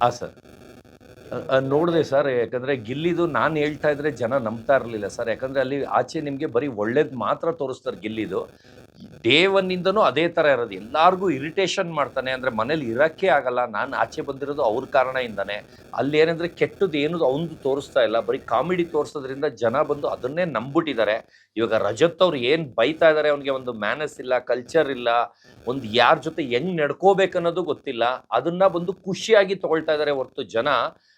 ಹಾಂ ಸರ್. ನೋಡಿದೆ ಸರ್, ಯಾಕಂದರೆ ಗಿಲ್ಲಿದು ನಾನು ಹೇಳ್ತಾ ಇದ್ರೆ ಜನ ನಂಬ್ತಾ ಇರಲಿಲ್ಲ ಸರ್. ಯಾಕಂದರೆ ಅಲ್ಲಿ ಆಚೆ ನಿಮಗೆ ಬರೀ ಒಳ್ಳೇದು ಮಾತ್ರ ತೋರಿಸ್ತಾರೆ ಗಿಲ್ಲಿದು. ಡೇ ಒನ್ನಿಂದನೂ ಅದೇ ಥರ ಇರೋದು. ಎಲ್ಲರಿಗೂ ಇರಿಟೇಷನ್ ಮಾಡ್ತಾನೆ ಅಂದರೆ ಮನೇಲಿ ಇರೋಕ್ಕೆ ಆಗಲ್ಲ. ನಾನು ಆಚೆ ಬಂದಿರೋದು ಅವ್ರ ಕಾರಣದಿಂದಾನೆ ಅಲ್ಲಿ ಏನಂದರೆ ಕೆಟ್ಟದ್ದು ಏನು ಅವನು ತೋರಿಸ್ತಾ ಇಲ್ಲ. ಬರೀ ಕಾಮಿಡಿ ತೋರಿಸೋದ್ರಿಂದ ಜನ ಬಂದು ಅದನ್ನೇ ನಂಬಿಟ್ಟಿದ್ದಾರೆ ಇವಾಗ ರಜತ್ ಅವ್ರು ಏನು ಬೈತಾ ಇದ್ದಾರೆ ಅವನಿಗೆ ಒಂದು ಮ್ಯಾನಸ್ ಇಲ್ಲ ಕಲ್ಚರ್ ಇಲ್ಲ, ಒಂದು ಯಾರ ಜೊತೆ ಹೆಂಗ್ ನಡ್ಕೋಬೇಕನ್ನೋದು ಗೊತ್ತಿಲ್ಲ. ಅದನ್ನು ಬಂದು ಖುಷಿಯಾಗಿ ತಗೊಳ್ತಾ ಇದ್ದಾರೆ ಹೊರತು ಜನ.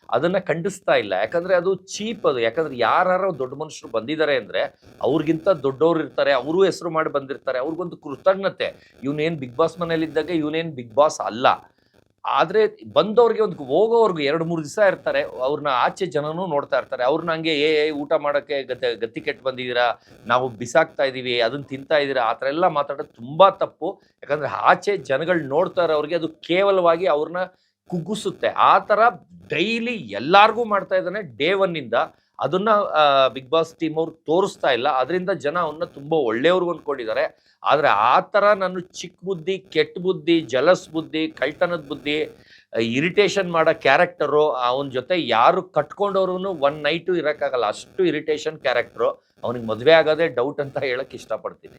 ಅದನ್ನ ಖಂಡಿಸ್ತಾ ಇಲ್ಲ. ಯಾಕಂದ್ರೆ ಅದು ಚೀಪ್ ಅದು. ಯಾಕಂದ್ರೆ ಯಾರು ದೊಡ್ಡ ಮನುಷ್ಯರು ಬಂದಿದ್ದಾರೆ ಅಂದ್ರೆ ಅವ್ರಿಗಿಂತ ದೊಡ್ಡವ್ರು ಇರ್ತಾರೆ, ಅವರು ಹೆಸರು ಮಾಡಿ ಬಂದಿರ್ತಾರೆ, ಅವ್ರಿಗೊಂದು ಕೃತಜ್ಞತೆ. ಇವನೇನ್ ಬಿಗ್ ಬಾಸ್ ಮನೇಲಿದ್ದಾಗ ಇವನೇನ್ ಬಿಗ್ ಬಾಸ್ ಅಲ್ಲ. ಆದ್ರೆ ಬಂದವ್ರಿಗೆ ಒಂದು ಹೋಗೋವ್ರಿಗೆ ಎರಡು ಮೂರು ದಿವಸ ಇರ್ತಾರೆ ಅವ್ರನ್ನ ಆಚೆ ಜನನೂ ನೋಡ್ತಾ ಇರ್ತಾರೆ. ಅವ್ರನ್ನ ಹಂಗೆ, ಏ ಊಟ ಮಾಡೋಕ್ಕೆ ಗತಿ ಗತಿ ಕೆಟ್ಟು ಬಂದಿದ್ದೀರಾ? ನಾವು ಬಿಸಾಕ್ತಾ ಇದ್ದೀವಿ, ಅದನ್ನ ತಿಂತಾ ಇದ್ದೀರಾ? ಆ ಥರ ಎಲ್ಲ ಮಾತಾಡೋದು ತುಂಬ ತಪ್ಪು. ಯಾಕಂದ್ರೆ ಆಚೆ ಜನಗಳು ನೋಡ್ತಾ ಅವ್ರಿಗೆ ಅದು ಕೇವಲವಾಗಿ ಅವ್ರನ್ನ ಕುಗ್ಗಿಸುತ್ತೆ. ಆ ಥರ ಡೈಲಿ ಎಲ್ಲಾರ್ಗೂ ಮಾಡ್ತಾ ಇದ್ದಾನೆ ಡೇ ಒನ್ನಿಂದ ಅದನ್ನ ಬಿಗ್ ಬಾಸ್ ಟೀಮ್ ಅವ್ರು ತೋರಿಸ್ತಾ ಇಲ್ಲ. ಅದರಿಂದ ಜನ ಅವನ್ನ ತುಂಬಾ ಒಳ್ಳೆಯವ್ರು ಅಂದ್ಕೊಂಡಿದ್ದಾರೆ ಆದ್ರೆ ಆ ಥರ ನಾನು ಚಿಕ್ಕ ಬುದ್ಧಿ, ಕೆಟ್ಟ ಬುದ್ಧಿ, ಜಲಸ್ ಬುದ್ಧಿ, ಕಳ್ತನದ ಬುದ್ಧಿ, ಇರಿಟೇಷನ್ ಮಾಡೋ ಕ್ಯಾರೆಕ್ಟರು, ಅವನ ಜೊತೆ ಯಾರು ಕಟ್ಕೊಂಡವ್ರು ಒನ್ ನೈಟು ಇರೋಕ್ಕಾಗಲ್ಲ. ಅಷ್ಟು ಇರಿಟೇಷನ್ ಕ್ಯಾರೆಕ್ಟರು. ಅವನಿಗೆ ಮದುವೆ ಆಗೋದೇ ಡೌಟ್ ಅಂತ ಹೇಳಕ್ಕೆ ಇಷ್ಟಪಡ್ತೀನಿ.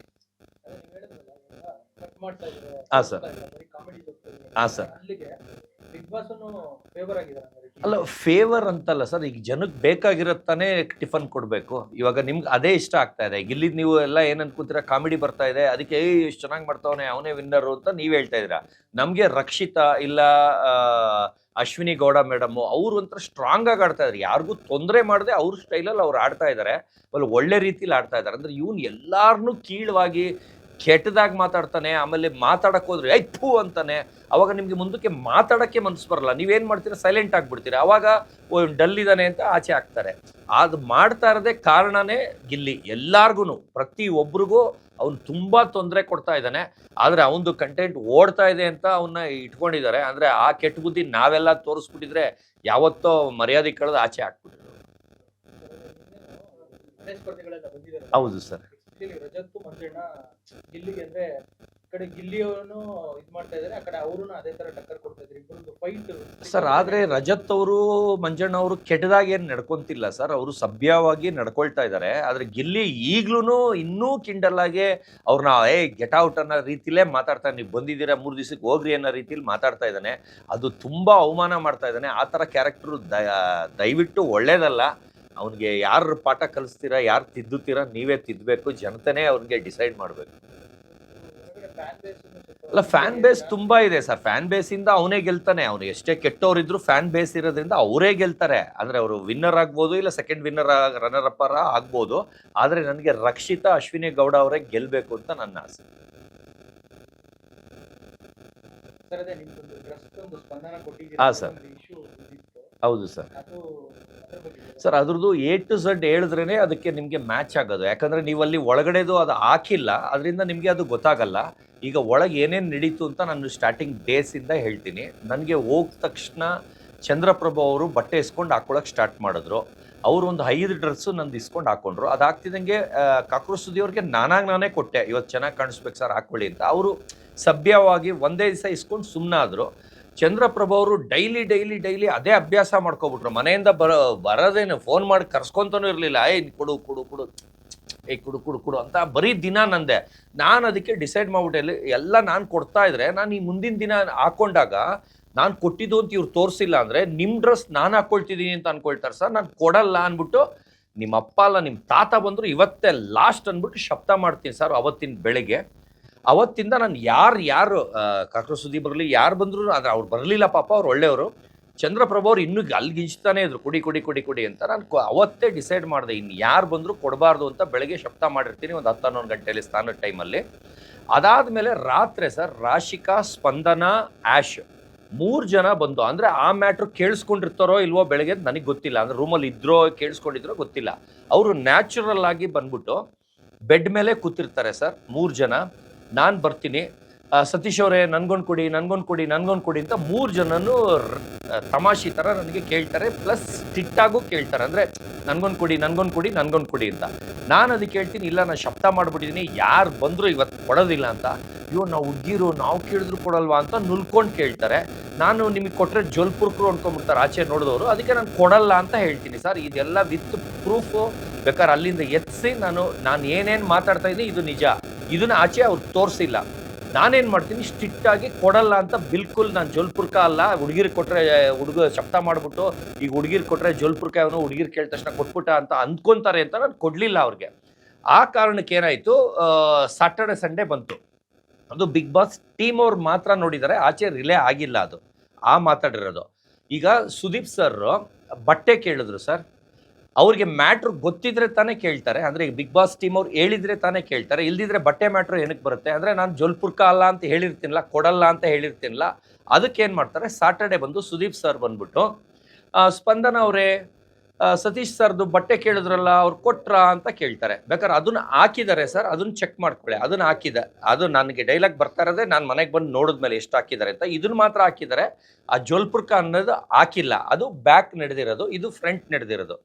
ಹಾ, ಸರ್ ಹಾ, ಸರ್ ಅಲ್ಲ ಫೇವರ್ ಅಂತಲ್ಲ ಸರ್ ಈಗ ಜನಕ್ಕೆ ಬೇಕಾಗಿರತ್ತಾನೆ ತಾನೇ ಟಿಫನ್ ಕೊಡಬೇಕು. ಇವಾಗ ನಿಮ್ಗೆ ಅದೇ ಇಷ್ಟ ಆಗ್ತಾ ಇದೆ. ಇಲ್ಲಿ ನೀವು ಎಲ್ಲ ಏನ್ ಅನ್ಕೋತೀರಾ ಕಾಮಿಡಿ ಬರ್ತಾ ಇದೆ. ಅದಕ್ಕೆ ಏ ಎಷ್ಟು ಚೆನ್ನಾಗಿ ಮಾಡ್ತಾವನೆ ಅವನೇ ವಿನ್ನರು ಅಂತ ನೀವು ಹೇಳ್ತಾ ಇದ್ದೀರಾ? ನಮಗೆ ರಕ್ಷಿತಾ ಇಲ್ಲ ಅಶ್ವಿನಿ ಗೌಡ ಮೇಡಮ್ ಅವ್ರು ಒಂಥರ ಸ್ಟ್ರಾಂಗ್ ಆಗಿ ಆಡ್ತಾ ಇದ್ದಾರೆ ಯಾರಿಗೂ ತೊಂದರೆ ಮಾಡದೆ ಅವ್ರ ಸ್ಟೈಲಲ್ಲಿ ಅವ್ರು ಆಡ್ತಾ ಇದ್ದಾರೆ ಒಳ್ಳೆ ರೀತಿಲಿ ಆಡ್ತಾ ಇದ್ದಾರೆ ಅಂದ್ರೆ ಇವ್ನು ಎಲ್ಲಾರನ್ನೂ ಕೀಳವಾಗಿ ಕೆಟ್ಟದಾಗಿ ಮಾತಾಡ್ತಾನೆ ಆಮೇಲೆ ಮಾತಾಡಕ್ಕೆ ಹೋದ್ರೆ ಐ ಥೂ ಅಂತಾನೆ. ಅವಾಗ ನಿಮಗೆ ಮುಂದಕ್ಕೆ ಮಾತಾಡೋಕ್ಕೆ ಮನಸ್ಸು ಬರಲ್ಲ. ನೀವೇನು ಮಾಡ್ತೀರಾ? ಸೈಲೆಂಟ್ ಆಗಿಬಿಡ್ತೀರಿ. ಅವಾಗ ಡಲ್ ಇದ್ದಾನೆ ಅಂತ ಆಚೆ ಹಾಕ್ತಾರೆ. ಅದು ಮಾಡ್ತಾ ಇರೋದೇ ಕಾರಣನೇ ಗಿಲ್ಲಿ. ಎಲ್ಲಾರ್ಗು ಪ್ರತಿ ಒಬ್ರಿಗೂ ಅವ್ನು ತುಂಬಾ ತೊಂದರೆ ಕೊಡ್ತಾ ಇದ್ದಾನೆ. ಆದರೆ ಅವನದು ಕಂಟೆಂಟ್ ಓಡ್ತಾ ಇದೆ ಅಂತ ಅವನ್ನ ಇಟ್ಕೊಂಡಿದ್ದಾರೆ. ಅಂದರೆ ಆ ಕೆಟ್ಟ ಬುದ್ಧಿ ನಾವೆಲ್ಲ ತೋರಿಸ್ಬಿಟ್ಟಿದ್ರೆ ಯಾವತ್ತೋ ಮರ್ಯಾದೆ ಕಳೆದು ಆಚೆ ಹಾಕ್ಬಿಟ್ಟಿದ್ರು. ಹೌದು ಸರ್. Especially ರಜತ್ ಮಂಜಣ್ಣ ಗಿಲ್ಲಿಗೆ ಅಂದ್ರೆ ಕಡೆ ಗಿಲ್ಲಿಯವನು ಇದ್ ಮಾಡ್ತಾ ಇದಾರೆ, ಆ ಕಡೆ ಅವರು ಅದೇ ತರ ಟಕ್ಕರ್ ಕೊಡ್ತಾ ಇದ್ರು ಇಬ್ಬರದ್ದು ಫೈಟ್ ಸರ್, ಆದ್ರೆ ರಜತ್ ಅವರು ಮಂಜಣ್ಣ ಅವರು ಕೆಟ್ಟದಾಗಿ ಏನು ನಡ್ಕೊಂತಿಲ್ಲ ಸರ್, ಅವರು ಸಭ್ಯವಾಗಿ ನಡ್ಕೊಳ್ತಾ ಇದ್ದಾರೆ ಆದ್ರೆ ಗಿಲ್ಲಿ ಈಗ್ಲೂ ಇನ್ನೂ ಕಿಂಡಲ್ ಆಗಿ ಅವ್ರನ್ನ ಏ ಗೆಟ್ ಔಟ್ ಅನ್ನೋ ರೀತಿಲೇ ಮಾತಾಡ್ತಾನೆ ನೀವು ಬಂದಿದ್ದೀರಾ ಮೂರು ದಿವಸಕ್ಕೆ ಹೋಗ್ರಿ ಅನ್ನೋ ರೀತಿಲಿ ಮಾತಾಡ್ತಾ ಇದ್ದಾನೆ ಅದು ತುಂಬಾ ಅವಮಾನ ಮಾಡ್ತಾ ಇದ್ದಾನೆ ಆ ಥರ ಕ್ಯಾರೆಕ್ಟರ್ ದಯವಿಟ್ಟು ಒಳ್ಳೇದಲ್ಲ. ಅವನಿಗೆ ಯಾರು ಪಾಠ ಕಲಿಸ್ತೀರಾ ಯಾರು ತಿದ್ದುತ್ತೀರಾ ನೀವೇ ತಿದ್ದಬೇಕು ಜನತೆನೇ ಅವ್ರಿಗೆ ಡಿಸೈಡ್ ಮಾಡಬೇಕು. ಅಲ್ಲ ಫ್ಯಾನ್ ಬೇಸ್ ತುಂಬಾ ಇದೆ ಸರ್. ಫ್ಯಾನ್ ಬೇಸ್ ಇಂದ ಅವನೇ ಗೆಲ್ತಾನೆ. ಅವನು ಎಷ್ಟೇ ಕೆಟ್ಟವರಿದ್ರು ಫ್ಯಾನ್ ಬೇಸ್ ಇರೋದ್ರಿಂದ ಅವರೇ ಗೆಲ್ತಾರೆ. ಅಂದ್ರೆ ಅವರು ವಿನ್ನರ್ ಆಗ್ಬೋದು ಇಲ್ಲ ಸೆಕೆಂಡ್ ವಿನ್ನರ್ ರನ್ನರ್ ಅಪ್ಪರ ಆಗ್ಬೋದು. ಆದ್ರೆ ನನಗೆ ರಕ್ಷಿತಾ ಅಶ್ವಿನಿ ಗೌಡ ಅವರೇ ಗೆಲ್ಲಬೇಕು ಅಂತ ನನ್ನ ಆಸೆ. ಸರ್ ಹಾ, sir. ಹೌದು ಸರ್. ಸರ್ ಅದ್ರದ್ದು ಎ ಟು ಝಡ್ ಹೇಳಿದ್ರೇ ಅದಕ್ಕೆ ನಿಮಗೆ ಮ್ಯಾಚ್ ಆಗೋದು. ಯಾಕಂದ್ರೆ ನೀವು ಅಲ್ಲಿ ಒಳಗಡೆದು ಅದು ಹಾಕಿಲ್ಲ ಅದರಿಂದ ನಿಮಗೆ ಅದು ಗೊತ್ತಾಗಲ್ಲ. ಈಗ ಒಳಗೆ ಏನೇನು ನಡೀತು ಅಂತ ನಾನು ಸ್ಟಾರ್ಟಿಂಗ್ ಡೇಸಿಂದ ಹೇಳ್ತೀನಿ. ನನಗೆ ಹೋದ ತಕ್ಷಣ ಚಂದ್ರಪ್ರಭು ಅವರು ಬಟ್ಟೆ ಇಸ್ಕೊಂಡು ಹಾಕೊಳಕ್ಕೆ ಸ್ಟಾರ್ಟ್ ಮಾಡಿದ್ರು. ಅವರು ಒಂದು ಐದು ಡ್ರೆಸ್ಸು ನಂದು ಇಸ್ಕೊಂಡು ಹಾಕೊಂಡ್ರು. ಅದು ಹಾಕ್ತಿದ್ದಂಗೆ ಕಾಕ್ರೋಚ್ ಅವ್ರಿಗೆ ನಾನಾಗಿ ನಾನೇ ಕೊಟ್ಟೆ. ಇವತ್ತು ಚೆನ್ನಾಗಿ ಕಾಣಿಸ್ಬೇಕು ಸರ್ ಹಾಕೊಳ್ಳಿ ಅಂತ. ಅವರು ಸಭ್ಯವಾಗಿ ಒಂದೇ ದಿವಸ ಇಸ್ಕೊಂಡು ಸುಮ್ಮನಾದ್ರು ಚಂದ್ರಪ್ರಭು ಅವರು ಡೈಲಿ ಡೈಲಿ ಡೈಲಿ ಅದೇ ಅಭ್ಯಾಸ ಮಾಡ್ಕೊಬಿಟ್ರು. ಮನೆಯಿಂದ ಬರ, ಬರೋದೇನು ಫೋನ್ ಮಾಡಿ ಕರ್ಸ್ಕೊಂತನೂ ಇರಲಿಲ್ಲ. ಏ ಕೊಡು ಕೊಡು ಕೊಡು. ಏ, ಕುಡು ಕುಡು ಕುಡು ಅಂತ ಬರೀ ದಿನ ನಂದೆ. ನಾನು ಅದಕ್ಕೆ ಡಿಸೈಡ್ ಮಾಡಿಬಿಟ್ಟೆ. ಎಲ್ಲ ನಾನು ಕೊಡ್ತಾ ಇದ್ರೆ ನಾನು ಈ ಮುಂದಿನ ದಿನ ಹಾಕೊಂಡಾಗ ನಾನು ಕೊಟ್ಟಿದ್ದು ಅಂತ ಇವ್ರು ತೋರಿಸಿಲ್ಲ ಅಂದರೆ ನಿಮ್ಮ ಡ್ರೆಸ್ ನಾನು ಹಾಕ್ಕೊಳ್ತಿದ್ದೀನಿ ಅಂತ ಅನ್ಕೊಳ್ತಾರೆ. ಸರ್, ನಾನು ಕೊಡಲ್ಲ ಅಂದ್ಬಿಟ್ಟು ನಿಮ್ಮ ಅಪ್ಪ ಅಲ್ಲ ನಿಮ್ಮ ತಾತ ಬಂದರು ಇವತ್ತೇ ಲಾಸ್ಟ್ ಅಂದ್ಬಿಟ್ಟು ಶಬ್ದ ಮಾಡ್ತೀನಿ ಸರ್ ಅವತ್ತಿನ ಬೆಳಿಗ್ಗೆ. ಅವತ್ತಿಂದ ನಾನು ಯಾರು ಯಾರು ಕಾಕ್ರೋಚ್ ಸುದ್ದಿ ಬರಲಿ, ಯಾರು ಬಂದ್ರು ಅದು ಅವ್ರು ಬರಲಿಲ್ಲ ಪಾಪ, ಅವ್ರು ಒಳ್ಳೆಯವರು. ಚಂದ್ರಪ್ರಭು ಅವ್ರು ಇನ್ನೂ ಅಲ್ಲಿ ಗಿಂಚ್ತಾನೆ ಇದ್ರು, ಕುಡಿ ಕುಡಿ ಕುಡಿ ಕುಡಿ ಅಂತ ನಾನು ಅವತ್ತೇ ಡಿಸೈಡ್ ಮಾಡಿದೆ ಇನ್ನು ಯಾರು ಬಂದರೂ ಕೊಡಬಾರ್ದು ಅಂತ ಬೆಳಗ್ಗೆ ಶಪ್ತ ಮಾಡಿರ್ತೀನಿ, ಒಂದು ಹತ್ತು ಹನ್ನೊಂದು ಗಂಟೆಯಲ್ಲಿ ಸ್ನಾನದ ಟೈಮಲ್ಲಿ ಅದಾದಮೇಲೆ ರಾತ್ರಿ ಸರ್, ರಾಶಿಕಾ, ಸ್ಪಂದನ ಆ್ಯಶ್ ಮೂರು ಜನ ಬಂದು, ಅಂದರೆ ಆ ಮ್ಯಾಟ್ರ್ ಕೇಳಿಸ್ಕೊಂಡಿರ್ತಾರೋ ಇಲ್ವೋ ಬೆಳಗ್ಗೆ ನನಗೆ ಗೊತ್ತಿಲ್ಲ, ಅಂದರೆ ರೂಮಲ್ಲಿ ಇದ್ರೋ, ಕೇಳಿಸ್ಕೊಂಡಿದ್ರೋ ಗೊತ್ತಿಲ್ಲ. ಅವರು ನ್ಯಾಚುರಲ್ ಆಗಿ ಬಂದ್ಬಿಟ್ಟು ಬೆಡ್ ಮೇಲೆ ಕೂತಿರ್ತಾರೆ ಸರ್, ಮೂರು ಜನ. ನಾನು ಬರ್ತೀನಿ. ಸತೀಶ್ ಅವರೇ, ನನಗೊಂದು ಕೊಡಿ ನನಗೊಂದು ಕೊಡಿ ನನಗೊಂದು ಕೊಡಿ ಅಂತ ಮೂರು ಜನನು ತಮಾಷಿ ಥರ ನನಗೆ ಕೇಳ್ತಾರೆ. ಪ್ಲಸ್ ಸ್ಟಿಟ್ಟಾಗೂ ಕೇಳ್ತಾರೆ. ಅಂದರೆ ನನಗೊಂದು ಕೊಡಿ ನನಗೊಂದು ಕೊಡಿ ನನಗೊಂದು ಕೊಡಿ ಅಂತ. ನಾನು ಅದಕ್ಕೆ ಹೇಳ್ತೀನಿ ಇಲ್ಲ ನಾನು ಶಬ್ದ ಮಾಡಿಬಿಟ್ಟಿದ್ದೀನಿ ಯಾರು ಬಂದರೂ ಇವತ್ತು ಕೊಡೋದಿಲ್ಲ ಅಂತ. ಅಯ್ಯೋ, ನಾವು ಹುಡುಗಿರು, ನಾವು ಕೇಳಿದ್ರು ಕೊಡಲ್ವಾ ಅಂತ ನುಲ್ಕೊಂಡು ಕೇಳ್ತಾರೆ. ನಾನು ನಿಮಗೆ ಕೊಟ್ಟರೆ ಜೋಲ್ಪುರ್ಕರು ಅನ್ಕೊಂಡ್ಬಿಡ್ತಾರೆ ಆಚೆ ನೋಡಿದವರು. ಅದಕ್ಕೆ ನಾನು ಕೊಡಲ್ಲ ಅಂತ ಹೇಳ್ತೀನಿ ಸರ್. ಇದೆಲ್ಲ ವಿತ್ ಪ್ರೂಫು ಬೇಕಾದ್ರೆ ಅಲ್ಲಿಂದ ಎತ್ತಿಸಿ ನಾನು ನಾನು ಏನೇನು ಮಾತಾಡ್ತಾ ಇದ್ದೀನಿ ಇದು ನಿಜ. ಇದನ್ನ ಆಚೆ ಅವ್ರು ತೋರಿಸಿಲ್ಲ. ನಾನೇನು ಮಾಡ್ತೀನಿ, ಸ್ಟ್ರಿಕ್ಟಾಗಿ ಕೊಡಲ್ಲ ಅಂತ ಬಿಲ್ಕುಲ್ ನಾನು ಜೋಲ್ಪುರ್ಕ ಅಲ್ಲ, ಹುಡುಗಿರ್ ಕೊಟ್ಟರೆ ಹುಡುಗ ಶಬ್ದ ಮಾಡಿಬಿಟ್ಟು, ಈಗ ಹುಡುಗಿರ್ ಕೊಟ್ಟರೆ ಜೋಲ್ಪುರ್ಕ ಅವನು ಹುಡುಗಿರ್ ಕೇಳಿದ ತಕ್ಷಣ ಕೊಟ್ಬಿಟ್ಟ ಅಂತ ಅಂದ್ಕೊತಾರೆ ಅಂತ ನಾನು ಕೊಡಲಿಲ್ಲ ಅವ್ರಿಗೆ. ಆ ಕಾರಣಕ್ಕೆ ಏನಾಯಿತು ಸಾಟರ್ಡೆ ಸಂಡೇ ಬಂತು. ಅದು ಬಿಗ್ ಬಾಸ್ ಟೀಮ್ ಅವ್ರು ಮಾತ್ರ ನೋಡಿದ್ದಾರೆ ಆಚೆ ರಿಲೇ ಆಗಿಲ್ಲ ಅದು. ಆ ಮಾತಾಡಿರೋದು. ಈಗ ಸುದೀಪ್ ಸರ್ ಬಟ್ಟೆ ಕೇಳಿದ್ರು ಸರ್. ಅವ್ರಿಗೆ ಮ್ಯಾಟ್ರ್ ಗೊತ್ತಿದ್ರೆ ತಾನೇ ಕೇಳ್ತಾರೆ. ಅಂದರೆ ಬಿಗ್ ಬಾಸ್ ಟೀಮ್ ಅವ್ರು ಹೇಳಿದ್ರೆ ತಾನೇ ಕೇಳ್ತಾರೆ. ಇಲ್ದಿದ್ರೆ ಬಟ್ಟೆ ಮ್ಯಾಟ್ರ್ ಏನಕ್ಕೆ ಬರುತ್ತೆ? ಅಂದರೆ ನಾನು ಜೋಲ್ಪುರ್ಕ ಅಲ್ಲ ಅಂತ ಹೇಳಿರ್ತೀನಿಲ್ಲ, ಕೊಡಲ್ಲ ಅಂತ ಹೇಳಿರ್ತೀನಿಲ್ಲ, ಅದಕ್ಕೆ ಏನು ಮಾಡ್ತಾರೆ? ಸಾಟರ್ಡೆ ಬಂದು ಸುದೀಪ್ ಸರ್ ಬಂದ್ಬಿಟ್ಟು ಸ್ಪಂದನ ಅವರೇ ಸತೀಶ್ ಸರ್ದು ಬಟ್ಟೆ ಕೇಳಿದ್ರಲ್ಲ, ಅವ್ರು ಕೊಟ್ರ ಅಂತ ಕೇಳ್ತಾರೆ. ಬೇಕಾದ್ರೆ ಅದನ್ನ ಹಾಕಿದ್ದಾರೆ ಸರ್ ಅದನ್ನ ಚೆಕ್ ಮಾಡ್ಕೊಳ್ಳಿ. ಅದನ್ನ ಹಾಕಿದೆ. ಅದು ನನಗೆ ಡೈಲಾಗ್ ಬರ್ತಾ ಇರೋದೇ, ನಾನು ಮನೆಗೆ ಬಂದು ನೋಡಿದ್ಮೇಲೆ ಎಷ್ಟು ಹಾಕಿದ್ದಾರೆ ಅಂತ. ಇದನ್ನ ಮಾತ್ರ ಹಾಕಿದ್ದಾರೆ. ಆ ಜೋಲ್ಪುರ್ಕ ಅನ್ನೋದು ಹಾಕಿಲ್ಲ. ಅದು ಬ್ಯಾಕ್ ನಡೆದಿರೋದು, ಇದು ಫ್ರಂಟ್ ನಡೆದಿರೋದು.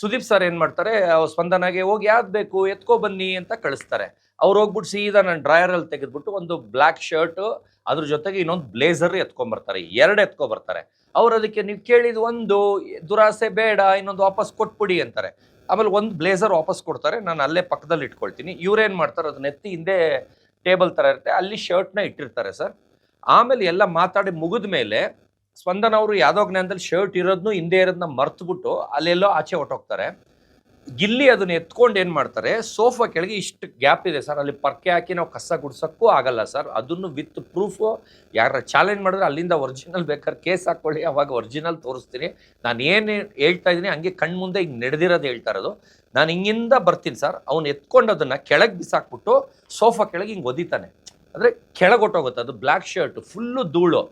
ಸುದೀಪ್ ಸರ್ ಏನು ಮಾಡ್ತಾರೆ ಸ್ಪಂದನಾಗೆ ಹೋಗಿ ಯಾವ್ದು ಬೇಕು, ಎತ್ಕೊ ಬನ್ನಿ ಅಂತ ಕಳಿಸ್ತಾರೆ. ಅವ್ರು ಹೋಗ್ಬಿಟ್ಟು ಸೀದಾ ನಾನು ಡ್ರಾಯರಲ್ಲಿ ತೆಗೆದ್ಬಿಟ್ಟು ಒಂದು ಬ್ಲ್ಯಾಕ್ ಶರ್ಟು, ಅದ್ರ ಜೊತೆಗೆ ಇನ್ನೊಂದು ಬ್ಲೇಸರ್ ಎತ್ಕೊಂಬರ್ತಾರೆ, ಎರಡು ಎತ್ಕೊಬರ್ತಾರೆ. ಅವ್ರು ಅದಕ್ಕೆ ನೀವು ಕೇಳಿದ ಒಂದು, ದುರಾಸೆ ಬೇಡ, ಇನ್ನೊಂದು ವಾಪಸ್ ಕೊಟ್ಬಿಡಿ ಅಂತಾರೆ. ಆಮೇಲೆ ಒಂದು ಬ್ಲೇಸರ್ ವಾಪಸ್ ಕೊಡ್ತಾರೆ, ನಾನು ಅಲ್ಲೇ ಪಕ್ಕದಲ್ಲಿ ಇಟ್ಕೊಳ್ತೀನಿ. ಇವ್ರೇನು ಮಾಡ್ತಾರೆ ಅದನ್ನ ಎತ್ತಿ ಹಿಂದೆ ಟೇಬಲ್ ಥರ ಇರುತ್ತೆ, ಅಲ್ಲಿ ಶರ್ಟ್ನ ಇಟ್ಟಿರ್ತಾರೆ ಸರ್. ಆಮೇಲೆ ಎಲ್ಲ ಮಾತಾಡಿ ಮುಗಿದ ಮೇಲೆ ಸ್ಪಂದನ ಅವರು ಯಾವ್ದೋ ಜ್ಞಾನದಲ್ಲಿ ಶರ್ಟ್ ಇರೋದನ್ನು ಹಿಂದೆ ಇರೋದನ್ನ ಮರ್ತ್ಬಿಟ್ಟು ಅಲ್ಲೆಲ್ಲೋ ಆಚೆ ಹೊಟ್ಟೋಗ್ತಾರೆ ಗಿಲ್ಲಿ ಅದನ್ನ ಎತ್ಕೊಂಡು ಏನು ಮಾಡ್ತಾರೆ? ಸೋಫಾ ಕೆಳಗೆ ಇಷ್ಟು ಗ್ಯಾಪ್ ಇದೆ ಸರ್. ಅಲ್ಲಿ ಪರ್ಕೆ ಹಾಕಿ ನಾವು ಕಸ ಗುಡ್ಸೋಕ್ಕೂ ಆಗಲ್ಲ ಸರ್. ಅದನ್ನು ವಿತ್ ಪ್ರೂಫು. ಯಾರ ಚಾಲೆಂಜ್ ಮಾಡಿದ್ರೆ ಅಲ್ಲಿಂದ ಒರಿಜಿನಲ್ ಬೇಕಾದ್ರೆ ಕೇಸ್ ಹಾಕ್ಕೊಳ್ಳಿ ಅವಾಗ ಒರಿಜಿನಲ್ ತೋರಿಸ್ತೀನಿ. ನಾನು ಏನು ಹೇಳ್ತಾ ಇದ್ದೀನಿ ಹಂಗೆ ಕಣ್ಣು ಮುಂದೆ ಹಿಂಗೆ ನಡೆದಿರೋದು ಹೇಳ್ತಾ ಇರೋದು. ನಾನು ಹಿಂಗಿಂದ ಬರ್ತೀನಿ ಸರ್. ಅವ್ನು ಎತ್ಕೊಂಡು ಅದನ್ನು ಕೆಳಗೆ ಬಿಸಾಕ್ಬಿಟ್ಟು ಸೋಫಾ ಕೆಳಗೆ ಹಿಂಗೆ ಒದಿತಾನೆ. ಅಂದರೆ ಕೆಳಗೆ ಹೊಟ್ಟೋಗುತ್ತೆ ಅದು ಬ್ಲ್ಯಾಕ್ ಶರ್ಟ್ ಫುಲ್ಲು ಧೂಳು.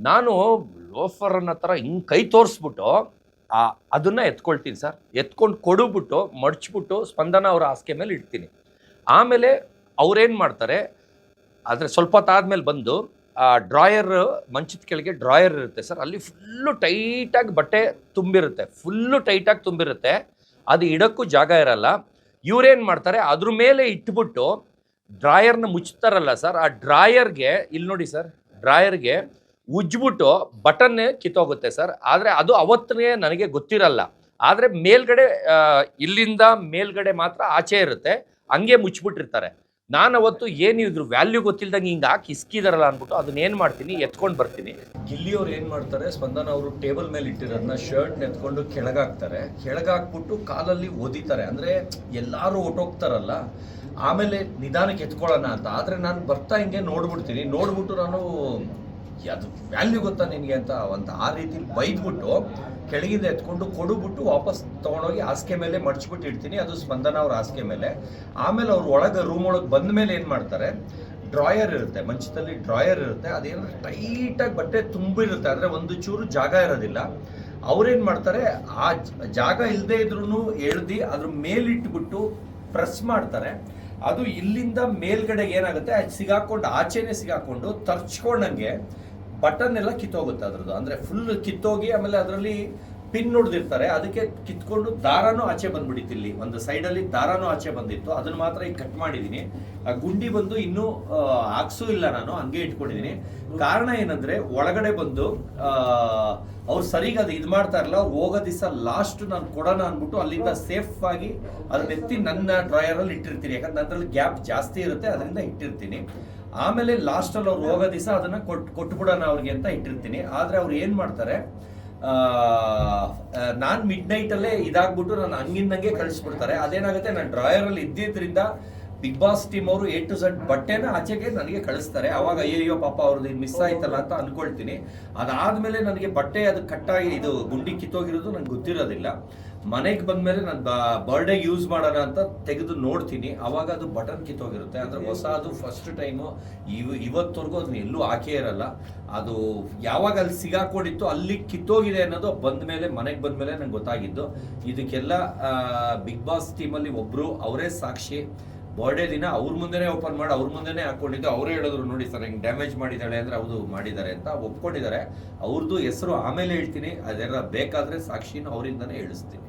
ನಾನು ಲೋಫರನ್ನ ಥರ ಹಿಂಗೆ ಕೈ ತೋರಿಸ್ಬಿಟ್ಟು, ಆ, ಅದನ್ನು ಎತ್ಕೊಳ್ತೀನಿ ಸರ್. ಎತ್ಕೊಂಡು ಕೊಡುಬಿಟ್ಟು, ಮಡ್ಚ್ಬಿಟ್ಟು ಸ್ಪಂದನ ಅವರ ಹಾಸಿಗೆ ಮೇಲೆ ಇಡ್ತೀನಿ. ಆಮೇಲೆ ಅವ್ರೇನು ಮಾಡ್ತಾರೆ, ಆದರೆ ಸ್ವಲ್ಪ ಹೊತ್ತಾದ್ಮೇಲೆ ಬಂದು, ಆ ಡ್ರಾಯರ್ ಮಂಚದ ಕೆಳಗೆ ಡ್ರಾಯರ್ ಇರುತ್ತೆ ಸರ್. ಅಲ್ಲಿ ಫುಲ್ಲು ಟೈಟಾಗಿ ಬಟ್ಟೆ ತುಂಬಿರುತ್ತೆ. ಫುಲ್ಲು ಟೈಟಾಗಿ ತುಂಬಿರುತ್ತೆ. ಅದು ಇಡೋಕ್ಕೂ ಜಾಗ ಇರಲ್ಲ. ಇವ್ರೇನು ಮಾಡ್ತಾರೆ, ಅದ್ರ ಮೇಲೆ ಇಟ್ಬಿಟ್ಟು ಡ್ರಾಯರ್ನ ಮುಚ್ತಾರಲ್ಲ ಸರ್. ಆ ಡ್ರಾಯರ್ಗೆ ಇಲ್ಲಿ ನೋಡಿ ಸರ್, ಡ್ರಾಯರ್ಗೆ ಉಜ್ಬಿಟ್ಟು ಬಟನ್ ಕಿತ್ತೋಗುತ್ತೆ ಸರ್. ಆದರೆ ಅದು ಅವತ್ತೇ ನನಗೆ ಗೊತ್ತಿರಲ್ಲ. ಆದರೆ ಮೇಲ್ಗಡೆ ಇಲ್ಲಿಂದ ಮೇಲ್ಗಡೆ ಮಾತ್ರ ಆಚೆ ಇರುತ್ತೆ. ಹಂಗೆ ಮುಚ್ಚಿಬಿಟ್ಟಿರ್ತಾರೆ. ನಾನು ಅವತ್ತು ಏನು ಇದ್ರು ವ್ಯಾಲ್ಯೂ ಗೊತ್ತಿಲ್ದಂಗೆ ಹಿಂಗೆ ಹಾಕಿ ಇಸ್ಕಿದಾರಲ್ಲ ಅಂದ್ಬಿಟ್ಟು ಅದನ್ನ ಏನು ಮಾಡ್ತೀನಿ? ಎತ್ಕೊಂಡು ಬರ್ತೀನಿ. ಗಿಲ್ಲಿಯವ್ರು ಏನು ಮಾಡ್ತಾರೆ? ಸ್ಪಂದನ ಅವರು ಟೇಬಲ್ ಮೇಲೆ ಇಟ್ಟಿರೋದನ್ನ ಶರ್ಟ್ ಎತ್ಕೊಂಡು ಕೆಳಗಾಕ್ತಾರೆ. ಕೆಳಗಾಕ್ಬಿಟ್ಟು ಕಾಲಲ್ಲಿ ಓದಿತಾರೆ ಅಂದರೆ ಎಲ್ಲರೂ ಒಟ್ಟೋಗ್ತಾರಲ್ಲ. ಆಮೇಲೆ ನಿಧಾನಕ್ಕೆ ಎತ್ಕೊಳ್ಳೋಣ ಅಂತ. ಆದರೆ ನಾನು ಬರ್ತಾ ಹಿಂಗೆ ನೋಡ್ಬಿಡ್ತೀನಿ. ನೋಡ್ಬಿಟ್ಟು ನಾನು ಅದು ವ್ಯಾಲ್ಯೂ ಗೊತ್ತಾ ನಿನಗೆ ಅಂತ ಒಂದು ಆ ರೀತಿ ಬೈದ್ಬಿಟ್ಟು ಕೆಳಗಿಂದ ಎತ್ಕೊಂಡು ಕೊಡುಬಿಟ್ಟು ವಾಪಸ್ ತೊಗೊಂಡೋಗಿ ಹಾಸಿಗೆ ಮೇಲೆ ಮಡ್ಚ್ಬಿಟ್ಟು ಇಡ್ತೀನಿ. ಅದು ಸ್ಪಂದನ ಅವ್ರ ಹಾಸಿಗೆ ಮೇಲೆ. ಆಮೇಲೆ ಅವ್ರು ಒಳಗೆ ರೂಮ್ ಒಳಗೆ ಬಂದ ಮೇಲೆ ಏನು ಮಾಡ್ತಾರೆ? ಡ್ರಾಯರ್ ಇರುತ್ತೆ. ಮಂಚದಲ್ಲಿ ಡ್ರಾಯರ್ ಇರುತ್ತೆ. ಅದೇನಂದ್ರೆ ಟೈಟಾಗಿ ಬಟ್ಟೆ ತುಂಬಿರುತ್ತೆ. ಅಂದರೆ ಒಂದು ಚೂರು ಜಾಗ ಇರೋದಿಲ್ಲ. ಅವ್ರೇನು ಮಾಡ್ತಾರೆ? ಆ ಜಾಗ ಇಲ್ಲದೆ ಇದ್ರೂ ಎಳ್ದು ಅದ್ರ ಮೇಲಿಟ್ಬಿಟ್ಟು ಪ್ರೆಸ್ ಮಾಡ್ತಾರೆ. ಅದು ಇಲ್ಲಿಂದ ಮೇಲ್ಗಡೆ ಏನಾಗುತ್ತೆ? ಸಿಗಾಕೊಂಡು ಆಚೆನೆ ಸಿಗಾಕೊಂಡು ತರ್ಚ್ಕೊಂಡಂಗೆ ಬಟನ್ ಎಲ್ಲ ಕಿತ್ತೋಗುತ್ತೆ ಅದ್ರದ್ದು. ಅಂದ್ರೆ ಫುಲ್ ಕಿತ್ತೋಗಿ ಆಮೇಲೆ ಅದರಲ್ಲಿ ಪಿನ್ ನೋಡ್ದಿರ್ತಾರೆ, ಅದಕ್ಕೆ ಕಿತ್ಕೊಂಡು ದಾರನೂ ಆಚೆ ಬಂದ್ಬಿಡಿತ್ತು ಇಲ್ಲಿ. ಒಂದು ಸೈಡಲ್ಲಿ ದಾರನೂ ಆಚೆ ಬಂದಿತ್ತು. ಅದನ್ನ ಮಾತ್ರ ಈಗ ಕಟ್ ಮಾಡಿದ್ದೀನಿ ಆ ಗುಂಡಿ ಬಂದು ಇನ್ನೂ ಹಾಕ್ಸೂ ಇಲ್ಲ ನಾನು, ಹಂಗೆ ಇಟ್ಕೊಂಡಿದ್ದೀನಿ ಕಾರಣ ಏನಂದ್ರೆ, ಒಳಗಡೆ ಬಂದು ಅವ್ರು ಸರಿಗ ಅದು ಇದು ಮಾಡ್ತಾ ಇರಲ್ಲ ಹೋಗೋ ದಿವಸ ಲಾಸ್ಟ್ ನಾನು ಕೊಡೋಣ ಅಂದ್ಬಿಟ್ಟು ಅಲ್ಲಿಂದ ಸೇಫ್ ಆಗಿ ಅದನ್ನ ಎತ್ತಿ ನನ್ನ ಡ್ರಾಯರಲ್ಲಿ ಇಟ್ಟಿರ್ತೀನಿ. ಯಾಕಂದ್ರೆ ನನ್ನಲ್ಲಿ ಗ್ಯಾಪ್ ಜಾಸ್ತಿ ಇರುತ್ತೆ, ಅದರಿಂದ ಇಟ್ಟಿರ್ತೀನಿ. ಆಮೇಲೆ ಲಾಸ್ಟಲ್ಲಿ ಅವ್ರು ಹೋಗೋ ದಿವಸ ಅದನ್ನ ಕೊಟ್, ಕೊಟ್ಬಿಡೋಣ ಅವ್ರಿಗೆ ಅಂತ ಇಟ್ಟಿರ್ತೀನಿ. ಆದ್ರೆ ಅವ್ರು ಏನು ಮಾಡ್ತಾರೆ ನಾನು ಮಿಡ್ ನೈಟಲ್ಲೇ ಇದಾಗ್ಬಿಟ್ಟು ನಾನು ಹಂಗಿಂದಂಗೆ ಕಳಿಸ್ಬಿಡ್ತಾರೆ. ಅದೇನಾಗುತ್ತೆ? ನಾನು ಡ್ರಾಯರಲ್ಲಿ ಇದ್ದಿದ್ರಿಂದ ಬಿಗ್ ಬಾಸ್ ಟೀಮ್ ಅವರು ಎ ಟು ಝಡ್ ಬಟ್ಟೆನ ಆಚೆಗೆ ನನಗೆ ಕಳಿಸ್ತಾರೆ. ಅವಾಗ ಅಯ್ಯೋ ಪಾಪ ಅವ್ರದ್ದು ಮಿಸ್ ಆಯ್ತಲ್ಲ ಅಂತ ಅನ್ಕೊಳ್ತೀನಿ. ಅದಾದ್ಮೇಲೆ ನನಗೆ ಬಟ್ಟೆ ಅದು ಕಟ್ಟಾಗಿ ಇದು ಗುಂಡಿ ಕಿತ್ತೋಗಿರೋದು ನನಗೆ ಗೊತ್ತಿರೋದಿಲ್ಲ. ಮನೆಗೆ ಬಂದ್ಮೇಲೆ ನಾನು ಬರ್ಡೇ ಯೂಸ್ ಮಾಡೋಣ ಅಂತ ತೆಗೆದು ನೋಡ್ತೀನಿ. ಅವಾಗ ಅದು ಬಟನ್ ಕಿತ್ತೋಗಿರುತ್ತೆ. ಅಂದ್ರೆ ಹೊಸ ಅದು ಫಸ್ಟ್ ಟೈಮು ಇವ್, ಇವತ್ತವರೆಗೂ ಅದನ್ನ ಎಲ್ಲೂ ಹಾಕೇ ಇರಲ್ಲ. ಅದು ಯಾವಾಗ ಅಲ್ಲಿ ಸಿಗಾಕೊಂಡಿತ್ತು ಅಲ್ಲಿ ಕಿತ್ತೋಗಿದೆ ಅನ್ನೋದು ಬಂದ ಮೇಲೆ ಮನೆಗೆ ಬಂದ ಮೇಲೆ ನಂಗೆ ಗೊತ್ತಾಗಿದ್ದು. ಇದಕ್ಕೆಲ್ಲ ಬಿಗ್ ಬಾಸ್ ಟೀಮಲ್ಲಿ ಒಬ್ಬರು ಅವರೇ ಸಾಕ್ಷಿ. ಬರ್ಡೇ ದಿನ ಅವ್ರ ಮುಂದೆನೇ ಓಪನ್ ಮಾಡಿ, ಅವ್ರ ಮುಂದೆನೇ ಹಾಕೊಂಡಿದ್ದು ಅವರೇ ಹೇಳಿದ್ರು, ನೋಡಿ ಸರ್, ಹಿಂಗೆ ಡ್ಯಾಮೇಜ್ ಮಾಡಿದ್ದಾಳೆ ಅಂದ್ರೆ ಹೌದು ಮಾಡಿದ್ದಾರೆ ಅಂತ ಒಪ್ಕೊಂಡಿದ್ದಾರೆ. ಅವ್ರದ್ದು ಹೆಸರು ಆಮೇಲೆ ಹೇಳ್ತೀನಿ. ಅದೆಲ್ಲ ಬೇಕಾದ್ರೆ ಸಾಕ್ಷಿನ ಅವರಿಂದನೇ ಹೇಳಿಸ್ತೀನಿ.